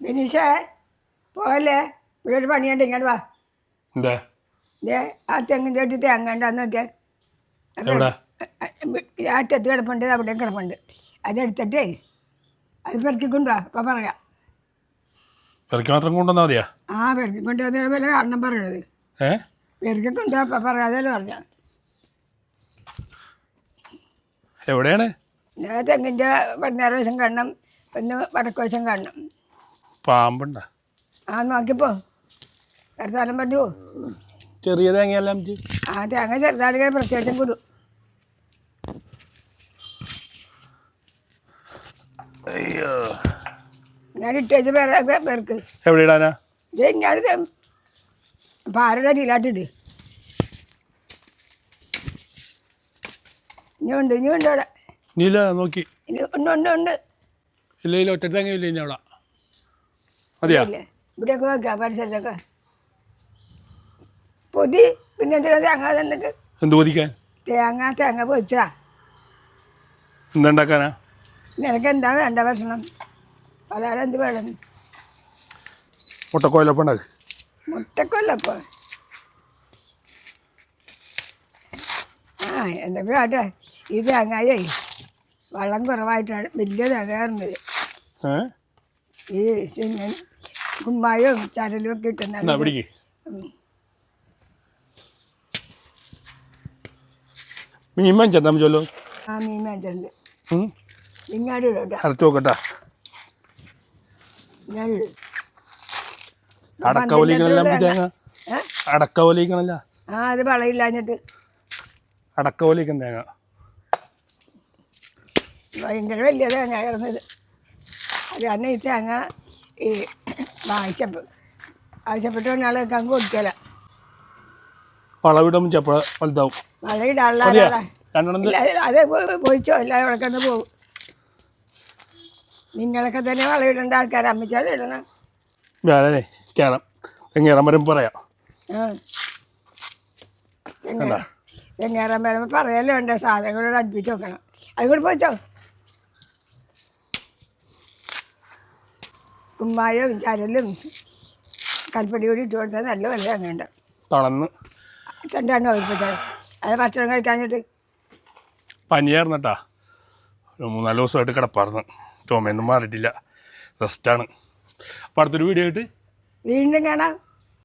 ബിനീഷേ പോകല്ലേ ഇവിടെ ഒരു പണിയുണ്ട് ഇങ്ങോട്ട് വാ. എന്താ? ദേ ആ തെങ്ങിൻ ചോട്ടി തേങ്ങണ്ട ഉണ്ടോന്ന് നോക്കിയേ. എവിടെ? ആ അറ്റത്ത് കിടപ്പുണ്ട് അവിടെ കിടപ്പുണ്ട്. അതെടുത്തിട്ടേ അത് പെറുക്കി വാ അപ്പം പറയാം. പെറുക്കി മാത്രം കൊണ്ടുവന്നാൽ മതിയാ? ആ പെറുക്കി വന്ന വല്ല കാരണം പറയണത് ഏ? പെറുക്കി വാ അപ്പം പറയാതെ പറഞ്ഞാൽ എവിടെയാണ്? ഞാൻ തെങ്ങിന്റെ പടിഞ്ഞാറ് വശം കാണണം ഒന്ന് വടക്കുവശം കാണണം. പാമ്പുണ്ട. ആ നോക്കിപ്പോ. ചെറിയ തേങ്ങയല്ല അമ്മച്ചി ആ തേങ്ങ ചെറുതാണെങ്കിൽ പ്രത്യേകം കൂടും. അയ്യോ. ഞാൻ ഇട്ടേച്ച് പേരെ പേർക്ക് എവിടെ ഇടാനാ? ഇത് ഞാൻ പാരയുടെ അരിയിലാട്ടിട് ഇനി ഉണ്ട് ഇനി അവിടെ. നീല നോക്കി. ഇനി ഉണ്ട് ഉണ്ട് ഉണ്ട്. ഇല്ല ഇല്ല ഒറ്റ തേങ്ങ ഇല്ല ഇനി അവിടെ. മതിയാ? ഇവിടെയൊക്കെ വെക്കാം പരിസരത്തൊക്കെ. പൊതി പിന്നെ എന്തിനാ തേങ്ങ തന്നിട്ട്? എന്ത് പൊതിക്കാൻ? തേങ്ങ തേങ്ങ പൊതിച്ചാ എന്തുണ്ടാക്കാനാ നിനക്ക് എന്താ വേണ്ട ഭക്ഷണം? പലഹാരം എന്ത് വേണം? മുട്ടക്കോയിലപ്പം ഉണ്ടാക്ക്. മുട്ടക്കൊല്ലപ്പോ ആ എന്തൊക്കെ കാട്ടെ? ഈ തേങ്ങായേ വെള്ളം കുറവായിട്ടാണ് വലിയ തേങ്ങ കയറുന്നത് ഈ കുമ്മായവും ചരലും ഒക്കെ പിടിക്ക്. മീൻ വാങ്ങിച്ചാ ചൊല്ലോ ആ മീൻ മേടിച്ചിട്ടുണ്ട് ഇങ്ങോട്ട് ഇടട്ടെ അരച്ച് നോക്കട്ടാ. ഞാനിടും അടക്ക ഒലിക്കണല്ല അമ്മച്ചി തേങ്ങ? അടക്ക ഒലിക്കണല്ല ആ അത് വളയില്ലാഞ്ഞിട്ട്. അടക്ക ഒലിക്കൻ തേങ്ങ. ഭയങ്കര വലിയ തേങ്ങ കയറുന്നത് അത് കാരണം ഈ തേങ്ങ ഈ ആവശ്യപ്പെ ആവശ്യപ്പെട്ട ഒരാളൊക്കെ അങ്ങ് കൊടുക്കല. വളവിടും ചെപ്പ വലുതാവും. വളയിടാനുള്ള അത് പോയിച്ചോ എല്ലാ തന്നെ പോകും നിങ്ങളൊക്കെ തന്നെ വളയിടേണ്ട ആൾക്കാർ അമ്മച്ചാൽ ഇടണം. വേറെ കയറാം തെങ്ങേറാൻ വരും പറയാം. തെങ്ങേറാൻ വരുമ്പോൾ പറയല്ലോ ഉണ്ട് സാധനങ്ങളോട് അടുപ്പിച്ച് നോക്കണം അത് കൂടി പോയിച്ചോ കുമ്മായവും ചരലും കൽപ്പടി കൂടി ഇട്ട് കൊടുത്താൽ നല്ല വില അങ്ങുണ്ട് തളന്ന് അങ്ങ് ഒഴിപ്പിച്ചാൽ അത് ഭക്ഷണം കഴിക്കാഞ്ഞിട്ട്. പനിയായിരുന്നട്ടാ. ഒരു മൂന്നാൽ ദിവസമായിട്ട് കിടപ്പായിരുന്നു. ചുമയൊന്നും മാറിയിട്ടില്ല. റെസ്റ്റാണ് അപ്പോൾ അടുത്തൊരു വീഡിയോ ആയിട്ട് വീണ്ടും കാണാം.